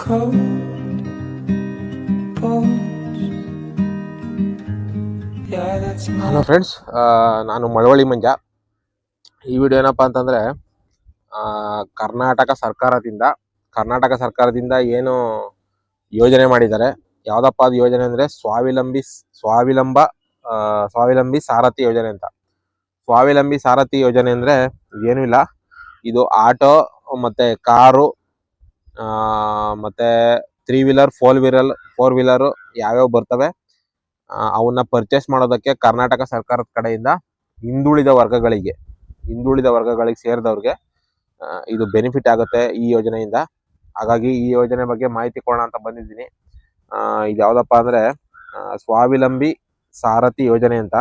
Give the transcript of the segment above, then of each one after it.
cold hello friends ನಾನು ಮಳವಳ್ಳಿ ಮಂಜ. ಈ video ಏನಪ್ಪ ಅಂತಂದ್ರೆ ಕರ್ನಾಟಕ ಸರ್ಕಾರದಿಂದ ಕರ್ನಾಟಕ ಸರ್ಕಾರದಿಂದ ಏನು ಯೋಜನೆ ಮಾಡಿದ್ದಾರೆ. ಯಾವುದಪ್ಪ ಅದು ಯೋಜನೆ ಅಂದ್ರೆ ಸ್ವಾವಲಂಬಿ, ಸ್ವಾವಲಂಬ ಸ್ವಾವಲಂಬಿ ಸಾರಥಿ ಯೋಜನೆ ಅಂತ. ಸ್ವಾವಲಂಬಿ ಸಾರಥಿ ಯೋಜನೆ ಅಂದ್ರೆ ಏನೂ ಇಲ್ಲ. ಇದು ಆಟೋ ಮತ್ತೆ ಕಾರು ಮತ್ತೆ three wheeler four wheeler four wheeler ಯಾವ್ಯಾವ ಬರ್ತವೆ? ಅವನ್ನ ಪರ್ಚೇಸ್ ಮಾಡೋದಕ್ಕೆ ಕರ್ನಾಟಕ ಸರ್ಕಾರದ ಕಡೆಯಿಂದ ಹಿಂದುಳಿದ ವರ್ಗಗಳಿಗೆ ಹಿಂದುಳಿದ ವರ್ಗಗಳಿಗೆ ಸೇರಿದವ್ರಿಗೆ ಇದು ಬೆನಿಫಿಟ್ ಆಗುತ್ತೆ ಈ ಯೋಜನೆಯಿಂದ. ಹಾಗಾಗಿ ಈ ಯೋಜನೆ ಬಗ್ಗೆ ಮಾಹಿತಿ ಕೊಡೋಣ ಅಂತ ಬಂದಿದ್ದೀನಿ. ಇದು ಯಾವುದಪ್ಪ ಅಂದ್ರೆ ಸ್ವಾವಲಂಬಿ ಸಾರಥಿ ಯೋಜನೆ ಅಂತ.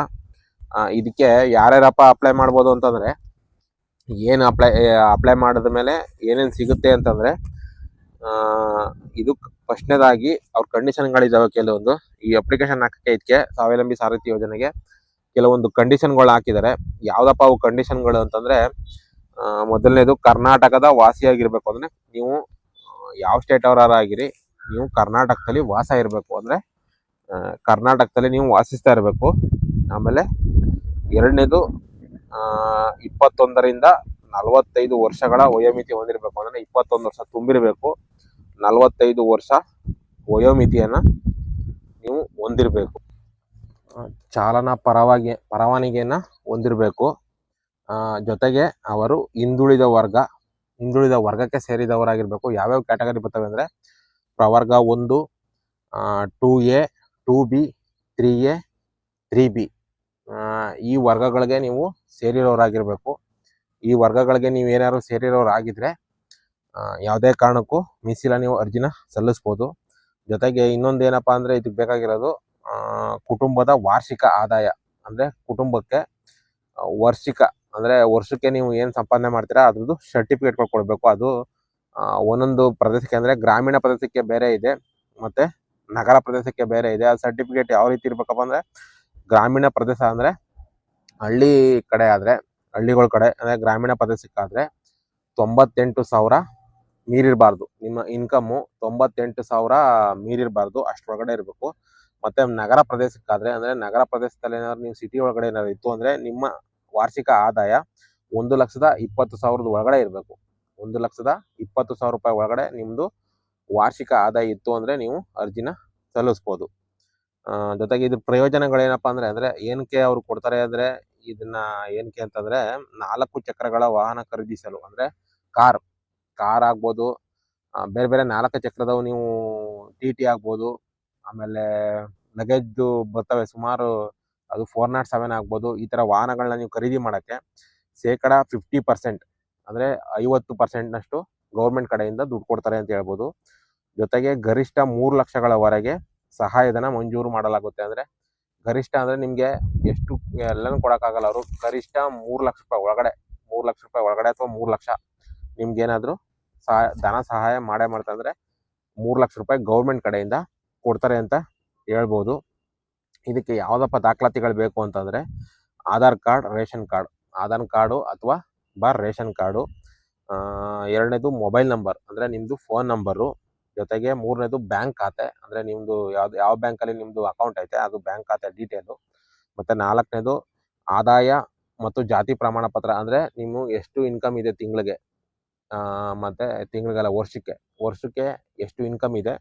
ಇದಕ್ಕೆ ಯಾರ್ಯಾರಪ್ಪ ಅಪ್ಲೈ ಮಾಡ್ಬೋದು ಅಂತಂದ್ರೆ, ಏನು ಅಪ್ಲೈ ಅಪ್ಲೈ ಮಾಡಿದ ಮೇಲೆ ಏನೇನು ಸಿಗುತ್ತೆ ಅಂತಂದ್ರೆ ಇದು ಫಸ್ಟ್ನೇದಾಗಿ ಅವ್ರ ಕಂಡೀಷನ್ಗಳಿದಾವೆ ಕೆಲವೊಂದು. ಈ ಅಪ್ಲಿಕೇಶನ್ ಹಾಕಕ್ಕೆ ಇದಕ್ಕೆ ಸ್ವಾವಲಂಬಿ ಸಾರಥಿ ಯೋಜನೆಗೆ ಕೆಲವೊಂದು ಕಂಡೀಷನ್ಗಳು ಹಾಕಿದ್ದಾರೆ ಯಾವ್ದಪ್ಪ ಅವು ಕಂಡೀಷನ್ಗಳು ಅಂತಂದ್ರೆ ಮೊದಲನೇದು ಕರ್ನಾಟಕದ ವಾಸಿಯಾಗಿರ್ಬೇಕು. ಅಂದ್ರೆ ನೀವು, ಯಾವ ಸ್ಟೇಟ್ ಅವರಾಗಿರಿ ನೀವು ಕರ್ನಾಟಕದಲ್ಲಿ ವಾಸ ಇರಬೇಕು. ಅಂದ್ರೆ ಕರ್ನಾಟಕದಲ್ಲಿ ನೀವು ವಾಸಿಸ್ತಾ ಇರಬೇಕು. ಆಮೇಲೆ ಎರಡನೇದು ಇಪ್ಪತ್ತೊಂದರಿಂದ ನಲವತ್ತೈದು ವರ್ಷಗಳ ವಯೋಮಿತಿ ಹೊಂದಿರಬೇಕು. ಅಂದ್ರೆ ಇಪ್ಪತ್ತೊಂದು ವರ್ಷ ತುಂಬಿರಬೇಕು. ನಲವತ್ತೈದು ವರ್ಷ ವಯೋಮಿತಿಯನ್ನ ನೀವು ಹೊಂದಿರಬೇಕು. ಚಾಲನಾ ಪರವಾಗಿ ಪರವಾನಿಗೆಯನ್ನು ಹೊಂದಿರಬೇಕು. ಜೊತೆಗೆ ಅವರು ಹಿಂದುಳಿದ ವರ್ಗ ಹಿಂದುಳಿದ ವರ್ಗಕ್ಕೆ ಸೇರಿದವರಾಗಿರ್ಬೇಕು. ಯಾವ್ಯಾವ ಕ್ಯಾಟಗರಿ ಬರ್ತವೆ ಅಂದ್ರೆ ಪ್ರವರ್ಗ ಒಂದು two A two B three A three B. ಈ ವರ್ಗಗಳಿಗೆ ನೀವು ಸೇರಿರೋರಾಗಿರಬೇಕು. ಈ ವರ್ಗಗಳಿಗೆ ನೀವು ಏನಾದ್ರು ಸೇರಿರೋರಾಗಿದ್ರೆ ಆ, ಯಾವುದೇ ಕಾರಣಕ್ಕೂ ಮೀಸಿಲ ನೀವು ಅರ್ಜಿನ ಸಲ್ಲಿಸ್ಬೋದು. ಜೊತೆಗೆ ಇನ್ನೊಂದು ಏನಪ್ಪಾ ಅಂದ್ರೆ ಇದಕ್ಕೆ ಬೇಕಾಗಿರೋದು ಕುಟುಂಬದ ವಾರ್ಷಿಕ ಆದಾಯ. ಅಂದ್ರೆ ಕುಟುಂಬಕ್ಕೆ ವರ್ಷಿಕ, ಅಂದ್ರೆ ವರ್ಷಕ್ಕೆ ನೀವು ಏನು ಸಂಪಾದನೆ ಮಾಡ್ತೀರಾ, ಅದ್ರದ್ದು ಸರ್ಟಿಫಿಕೇಟ್ಗಳು ಕೊಡಬೇಕು. ಅದು ಒಂದೊಂದು ಪ್ರದೇಶಕ್ಕೆ ಅಂದ್ರೆ ಗ್ರಾಮೀಣ ಪ್ರದೇಶಕ್ಕೆ ಬೇರೆ ಇದೆ, ಮತ್ತೆ ನಗರ ಪ್ರದೇಶಕ್ಕೆ ಬೇರೆ ಇದೆ. ಆ ಸರ್ಟಿಫಿಕೇಟ್ ಯಾವ ರೀತಿ ಇರಬೇಕಪ್ಪ ಅಂದ್ರೆ, ಗ್ರಾಮೀಣ ಪ್ರದೇಶ ಅಂದ್ರೆ ಹಳ್ಳಿ ಕಡೆ ಆದ್ರೆ, ಹಳ್ಳಿಗಳ ಕಡೆ, ಅಂದರೆ ಗ್ರಾಮೀಣ ಪ್ರದೇಶಕ್ಕಾದರೆ ತೊಂಬತ್ತೆಂಟು ಸಾವಿರ ಮೀರಿರಬಾರ್ದು. ನಿಮ್ಮ ಇನ್ಕಮ್ಮು ತೊಂಬತ್ತೆಂಟು ಸಾವಿರ ಮೀರಿರಬಾರ್ದು. ಅಷ್ಟರೊಳಗಡೆ ಇರಬೇಕು. ಮತ್ತೆ ನಗರ ಪ್ರದೇಶಕ್ಕಾದ್ರೆ ಅಂದ್ರೆ ನಗರ ಪ್ರದೇಶದಲ್ಲಿ ಏನಾದ್ರು ನೀವು ಸಿಟಿ ಒಳಗಡೆ ಏನಾದ್ರು ಇತ್ತು ಅಂದ್ರೆ ನಿಮ್ಮ ವಾರ್ಷಿಕ ಆದಾಯ ಒಂದು ಲಕ್ಷದ ಇಪ್ಪತ್ತು ಸಾವಿರದ ಒಳಗಡೆ ಇರಬೇಕು. ಒಂದು ಲಕ್ಷದ ಇಪ್ಪತ್ತು ಸಾವಿರ ರೂಪಾಯಿ ಒಳಗಡೆ ನಿಮ್ದು ವಾರ್ಷಿಕ ಆದಾಯ ಇತ್ತು ಅಂದ್ರೆ ನೀವು ಅರ್ಜಿನ ಸಲ್ಲಿಸ್ಬೋದು. ಜೊತೆಗೆ ಇದ್ರ ಪ್ರಯೋಜನಗಳೇನಪ್ಪಾ ಅಂದ್ರೆ ಅಂದ್ರೆ ಏನಕ್ಕೆ ಅವರು ಕೊಡ್ತಾರೆ ಅಂದ್ರೆ ಇದನ್ನ ಏನಕ್ಕೆ ಅಂತಂದ್ರೆ ನಾಲ್ಕು ಚಕ್ರಗಳ ವಾಹನ ಖರೀದಿಸಲು ಅಂದ್ರೆ ಕಾರ್. ಕಾರ್ ಆಗ್ಬೋದು ಬೇರೆ ಬೇರೆ ನಾಲ್ಕು ಚಕ್ರದವು ನೀವು ಟಿ ಟಿ ಆಗ್ಬೋದು, ಆಮೇಲೆ ಲಗೇಜ್ ಬರ್ತವೆ ಸುಮಾರು, ಅದು ಫೋರ್ ನಾಟ್ ಸೆವೆನ್ ಆಗ್ಬೋದು, ಈ ತರ ವಾಹನಗಳನ್ನ ನೀವು ಖರೀದಿ ಮಾಡಕ್ಕೆ ಶೇಕಡ ಫಿಫ್ಟಿ ಪರ್ಸೆಂಟ್ ಅಂದ್ರೆ ಐವತ್ತು ಪರ್ಸೆಂಟ್ನಷ್ಟು ಗೌರ್ಮೆಂಟ್ ಕಡೆಯಿಂದ ದುಡ್ಡು ಕೊಡ್ತಾರೆ ಅಂತ ಹೇಳ್ಬೋದು. ಜೊತೆಗೆ ಗರಿಷ್ಠ ಮೂರು ಲಕ್ಷಗಳವರೆಗೆ ಸಹಾಯಧನ ಮಂಜೂರು ಮಾಡಲಾಗುತ್ತೆ ಅಂದ್ರೆ ಗರಿಷ್ಠ ಅಂದ್ರೆ ನಿಮಗೆ ಎಷ್ಟು, ಎಲ್ಲನೂ ಕೊಡೋಕ್ಕಾಗಲ್ಲ ಅವರು, ಗರಿಷ್ಠ ಮೂರು ಲಕ್ಷ ರೂಪಾಯಿ ಒಳಗಡೆ, ಮೂರು ಲಕ್ಷ ರೂಪಾಯಿ ಒಳಗಡೆ ಅಥವಾ ಮೂರು ಲಕ್ಷ ನಿಮ್ಗೆ ಏನಾದ್ರು ಸಹಾಯ, ಧನ ಸಹಾಯ ಮಾಡೇ ಅಂದ್ರೆ ಮೂರು ಲಕ್ಷ ರೂಪಾಯಿ ಗೌರ್ಮೆಂಟ್ ಕಡೆಯಿಂದ ಕೊಡ್ತಾರೆ ಅಂತ ಹೇಳ್ಬೋದು. ಇದಕ್ಕೆ ಯಾವುದಪ್ಪ ದಾಖಲಾತಿಗಳು ಬೇಕು ಅಂತಂದ್ರೆ Aadhaar card, ration card. Aadhaar card ಅಥವಾ ಬಾರ್ ರೇಷನ್ ಕಾರ್ಡು. ಎರಡನೇದು ಮೊಬೈಲ್ ನಂಬರ್, ಅಂದ್ರೆ ನಿಮ್ದು ಫೋನ್ ನಂಬರು ಜೊತೆಗೆ ಮೂರನೇದು ಬ್ಯಾಂಕ್ ಖಾತೆ, ಅಂದ್ರೆ ನಿಮ್ದು ಯಾವ್ದು, ಯಾವ ಬ್ಯಾಂಕಲ್ಲಿ ನಿಮ್ದು ಅಕೌಂಟ್ ಐತೆ, ಅದು ಬ್ಯಾಂಕ್ ಖಾತೆ ಡೀಟೇಲು ಮತ್ತೆ ನಾಲ್ಕನೇದು ಆದಾಯ ಮತ್ತು ಜಾತಿ ಪ್ರಮಾಣ ಪತ್ರ, ಅಂದ್ರೆ ನಿಮ್ಮ ಎಷ್ಟು ಇನ್ಕಮ್ ಇದೆ ತಿಂಗಳಿಗೆ. ಮತ್ತೆ ತಿಂಗಳಿಗೆಲ್ಲ ವರ್ಷಕ್ಕೆ ವರ್ಷಕ್ಕೆ ಎಷ್ಟು ಇನ್ಕಮ್ ಇದೆ.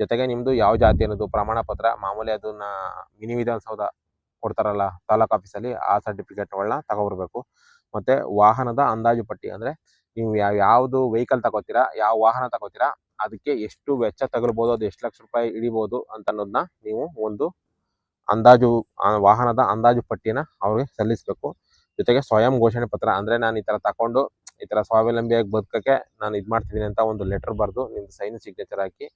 ಜೊತೆಗೆ ನಿಮ್ದು ಯಾವ ಜಾತಿ ಅನ್ನೋದು ಪ್ರಮಾಣ ಪತ್ರ, ಮಾಮೂಲಿ ಅದನ್ನ ಮಿನಿ ವಿಧಾನಸೌಧ ಕೊಡ್ತಾರಲ್ಲ, ತಾಲೂಕ್ ಆಫೀಸಲ್ಲಿ ಆ ಸರ್ಟಿಫಿಕೇಟ್ಗಳನ್ನ ತಗೊಬರ್ಬೇಕು ಮತ್ತೆ ವಾಹನದ ಅಂದಾಜು ಪಟ್ಟಿ ಅಂದ್ರೆ ನೀವು ಯಾವ, ಯಾವ್ದು ವೆಹಿಕಲ್ ತಗೋತೀರಾ, ಯಾವ ವಾಹನ ತಗೋತೀರಾ, ಅದಕ್ಕೆ ಎಷ್ಟು ವೆಚ್ಚ ತಗಲ್ಬೋದು ಅದು ಎಷ್ಟು ಲಕ್ಷ ರೂಪಾಯಿ ಹಿಡಿಬೋದು ಅಂತ ಅನ್ನೋದನ್ನ ನೀವು ಒಂದು ಅಂದಾಜು ವಾಹನದ ಅಂದಾಜು ಪಟ್ಟಿನ ಅವ್ರಿಗೆ ಸಲ್ಲಿಸಬೇಕು. ಜೊತೆಗೆ ಸ್ವಯಂ ಘೋಷಣೆ ಪತ್ರ ಅಂದ್ರೆ ನಾನು ಈ ತರ ತಕೊಂಡು ಈ ಥರ ಸ್ವಾವಲಂಬಿಯಾಗಿ ಬದುಕಕ್ಕೆ ನಾನು ಇದು ಮಾಡ್ತಿದ್ದೀನಿ ಅಂತ ಒಂದು ಲೆಟರ್ ಬರೆದು ನಿಮ್ದು ಸೈನ್ ಸಿಗ್ನೇಚರ್ ಹಾಕಿ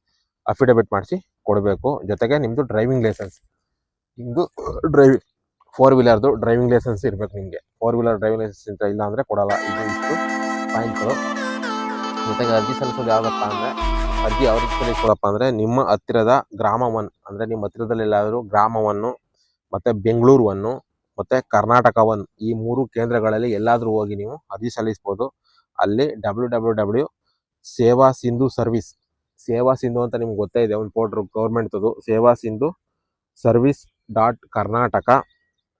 ಅಫಿಡವಿಟ್ ಮಾಡಿಸಿ ಕೊಡಬೇಕು. ಜೊತೆಗೆ ನಿಮ್ಮದು ಡ್ರೈವಿಂಗ್ ಲೈಸೆನ್ಸ್ ನಿಮ್ದು ಡ್ರೈವಿಂಗ್ ಫೋರ್ ವೀಲರ್ದು ಡ್ರೈವಿಂಗ್ ಲೈಸೆನ್ಸ್ ಇರ್ಬೇಕು ನಿಮಗೆ. ಫೋರ್ ವೀಲರ್ ಡ್ರೈವಿಂಗ್ ಲೈಸೆನ್ಸ್ ಅಂತ ಇಲ್ಲ ಅಂದ್ರೆ ಕೊಡಲ್ಲ. ಇದು ಇಷ್ಟು ಪಾಯಿಂಟ್ಗಳು ಜೊತೆಗೆ ಅರ್ಜಿ ಸಲ್ಲಿಸೋದು ಯಾವುದಪ್ಪ ಅಂದ್ರೆ, ಅರ್ಜಿ ಯಾವ ರೀತಿ ಸಲ್ಲಿಸ್ಕೊಡಪ್ಪ ಅಂದ್ರೆ ನಿಮ್ಮ ಹತ್ತಿರದ ಗ್ರಾಮವನ್ನು ಅಂದ್ರೆ ನಿಮ್ಮ ಹತ್ತಿರದಲ್ಲಿ ಎಲ್ಲಾದರೂ ಗ್ರಾಮವನ್ನು ಮತ್ತೆ ಬೆಂಗಳೂರುವನ್ನು ಮತ್ತೆ ಒನ್ ಈ ಮೂರು ಕೇಂದ್ರಗಳಲ್ಲಿ ಎಲ್ಲಾದರೂ ಹೋಗಿ ನೀವು ಅರ್ಜಿ ಸಲ್ಲಿಸ್ಬೋದು. ಅಲ್ಲಿ ಡಬ್ಲ್ಯೂ ಡಬ್ಲ್ಯೂ ಡಬ್ಲ್ಯೂ ಸೇವಾ ಸಿಂಧು ಸರ್ವಿಸ್, ಸೇವಾ ಸಿಂಧು ಅಂತ ನಿಮ್ಗೆ ಗೊತ್ತೇ ಇದೆ, ಒಂದು ಪೋರ್ಟ್ರು ಗೌರ್ಮೆಂಟ್ದು Seva Sindhu service dot Karnataka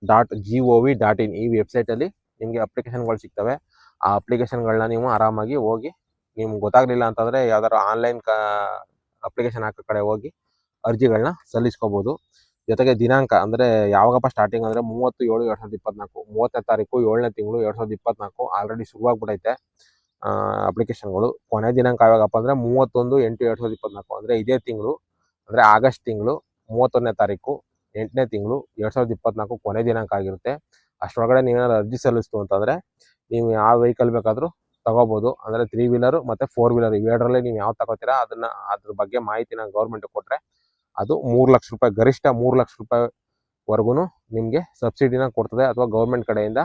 dot G O V dot in ಈ ವೆಬ್ಸೈಟಲ್ಲಿ ನಿಮಗೆ ಅಪ್ಲಿಕೇಶನ್ಗಳು ಸಿಗ್ತವೆ. ಆ ಅಪ್ಲಿಕೇಶನ್ಗಳನ್ನ ನೀವು ಆರಾಮಾಗಿ ಹೋಗಿ, ನಿಮ್ಗೆ ಗೊತ್ತಾಗಲಿಲ್ಲ ಅಂತಂದರೆ ಯಾವ್ದಾದ್ರು ಆನ್ಲೈನ್ ಕ ಅಪ್ಲಿಕೇಶನ್ ಹಾಕೋ ಕಡೆ ಹೋಗಿ ಅರ್ಜಿಗಳನ್ನ ಸಲ್ಲಿಸ್ಕೋಬೋದು. ಜೊತೆಗೆ ದಿನಾಂಕ ಅಂದರೆ ಯಾವಾಗಪ್ಪ ಸ್ಟಾರ್ಟಿಂಗ್ ಅಂದರೆ ಮೂವತ್ತು ಏಳು ಎರಡು ಸಾವಿರದ ಇಪ್ಪತ್ನಾಲ್ಕು, ಮೂವತ್ತನೇ ತಾರೀಕು ಏಳನೇ ತಿಂಗಳು ಎರಡು ಸಾವಿರದ ಇಪ್ಪತ್ನಾಲ್ಕು ಆಲ್ರೆಡಿ ಶುರುವಾಗ್ಬಿಟ್ಟೈತೆ ಅಪ್ಲಿಕೇಶನ್ಗಳು ಕೊನೆ ದಿನಾಂಕ ಯಾವಾಗಪ್ಪ ಅಂದರೆ ಮೂವತ್ತೊಂದು ಎಂಟು ಎರಡು ಸಾವಿರದ ಇಪ್ಪತ್ನಾಲ್ಕು ಅಂದರೆ ಇದೇ ತಿಂಗಳು, ಅಂದರೆ ಆಗಸ್ಟ್ ತಿಂಗಳು, ಮೂವತ್ತೊಂದನೇ ತಾರೀಕು, ಎಂಟನೇ ತಿಂಗಳು, ಎರಡು ಸಾವಿರದ ಇಪ್ಪತ್ನಾಲ್ಕು ಕೊನೆ ದಿನಾಂಕ ಆಗಿರುತ್ತೆ. ಅಷ್ಟರೊಳಗಡೆ ನೀವೇನಾದ್ರು ಅರ್ಜಿ ಸಲ್ಲಿಸ್ತು ಅಂತಂದರೆ ನೀವು ಯಾವ ವೆಹಿಕಲ್ ಬೇಕಾದರೂ ತಗೋಬೋದು. ಅಂದರೆ ತ್ರೀ ವೀಲರು ಮತ್ತು ಫೋರ್ ವೀಲರ್ ಇವೆರಡರಲ್ಲಿ ನೀವು ಯಾವ ತಗೋತೀರಾ, ಅದನ್ನು ಅದ್ರ ಬಗ್ಗೆ ಮಾಹಿತಿನ ಗೌರ್ಮೆಂಟ್ ಕೊಟ್ಟರೆ ಅದು ಮೂರು ಲಕ್ಷ ರೂಪಾಯಿ, ಗರಿಷ್ಠ ಮೂರು ಲಕ್ಷ ರೂಪಾಯಿವರೆಗೂ ನಿಮಗೆ ಸಬ್ಸಿಡಿನ ಕೊಡ್ತದೆ ಅಥವಾ ಗೌರ್ಮೆಂಟ್ ಕಡೆಯಿಂದ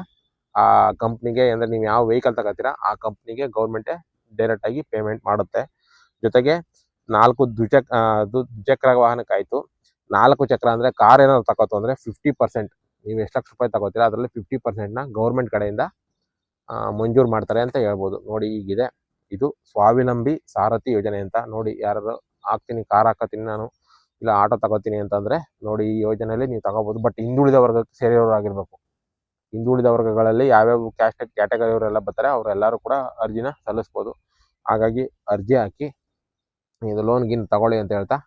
ಆ ಕಂಪ್ನಿಗೆ ಅಂದರೆ ನೀವು ಯಾವ ವೆಹಿಕಲ್ ತಗೋತೀರಾ ಆ ಕಂಪ್ನಿಗೆ ಗೌರ್ಮೆಂಟೇ ಡೈರೆಕ್ಟಾಗಿ ಪೇಮೆಂಟ್ ಮಾಡುತ್ತೆ. ಜೊತೆಗೆ ನಾಲ್ಕು ದ್ವಿಚಕ್ ದ್ವಿಚಕ್ರ ವಾಹನಕ್ಕಾಯಿತು. ನಾಲ್ಕು ಚಕ್ರ ಅಂದರೆ ಕಾರ್ ಏನಾದ್ರು ತಗೋತು ಅಂದರೆ ಫಿಫ್ಟಿ ಪರ್ಸೆಂಟ್ ನೀವು ಎಷ್ಟು ಲಕ್ಷ ರೂಪಾಯಿ ತಗೋತೀರಾ ಅದರಲ್ಲಿ ಫಿಫ್ಟಿ ಪರ್ಸೆಂಟ್ನ ಗೌರ್ಮೆಂಟ್ ಕಡೆಯಿಂದ ಮಂಜೂರು ಮಾಡ್ತಾರೆ ಅಂತ ಹೇಳ್ಬೋದು. ನೋಡಿ ಈಗಿದೆ ಇದು ಸ್ವಾವಲಂಬಿ ಸಾರಥಿ ಯೋಜನೆ ಅಂತ ನೋಡಿ ಯಾರು ಹಾಕ್ತೀನಿ ಕಾರ್ ಹಾಕತ್ತೀನಿ ನಾನು. ಇಲ್ಲ ಆಟೋ ತಗೋತೀನಿ ಅಂತಂದರೆ ನೋಡಿ ಈ ಯೋಜನೆಯಲ್ಲಿ ನೀವು ತಗೋಬೋದು. ಬಟ್ ಹಿಂದುಳಿದ ವರ್ಗಕ್ಕೆ ಆಗಿರ್ಬೇಕು. ಹಿಂದುಳಿದ ವರ್ಗಗಳಲ್ಲಿ ಯಾವ್ಯಾವ ಕ್ಯಾಸ್ಟ್ ಕ್ಯಾಟಗರಿಯವರೆಲ್ಲ ಬರ್ತಾರೆ, ಅವರೆಲ್ಲರೂ ಕೂಡ ಅರ್ಜಿನ ಸಲ್ಲಿಸ್ಬೋದು. ಹಾಗಾಗಿ ಅರ್ಜಿ ಹಾಕಿ ಇದು ಲೋನ್ ಗಿನ್ ತಗೊಳ್ಳಿ ಅಂತ ಹೇಳ್ತಾ,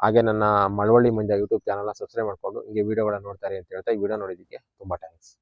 ಹಾಗೆ ನನ್ನ ಮಳವಳ್ಳಿ ಮಂಜ ಯೂಟ್ಯೂಬ್ ಚಾನಲ್ನ ಸಬ್ಸ್ಕ್ರೈಬ್ ಮಾಡಿಕೊಂಡು ಹಿಂಗೆ ವೀಡಿಯೋಗಳನ್ನ ನೋಡ್ತಾರೆ ಅಂತ ಹೇಳ್ತಾ ಈ ವಿಡಿಯೋ ನೋಡಿದ್ದಕ್ಕೆ ತುಂಬ ಥ್ಯಾಂಕ್ಸ್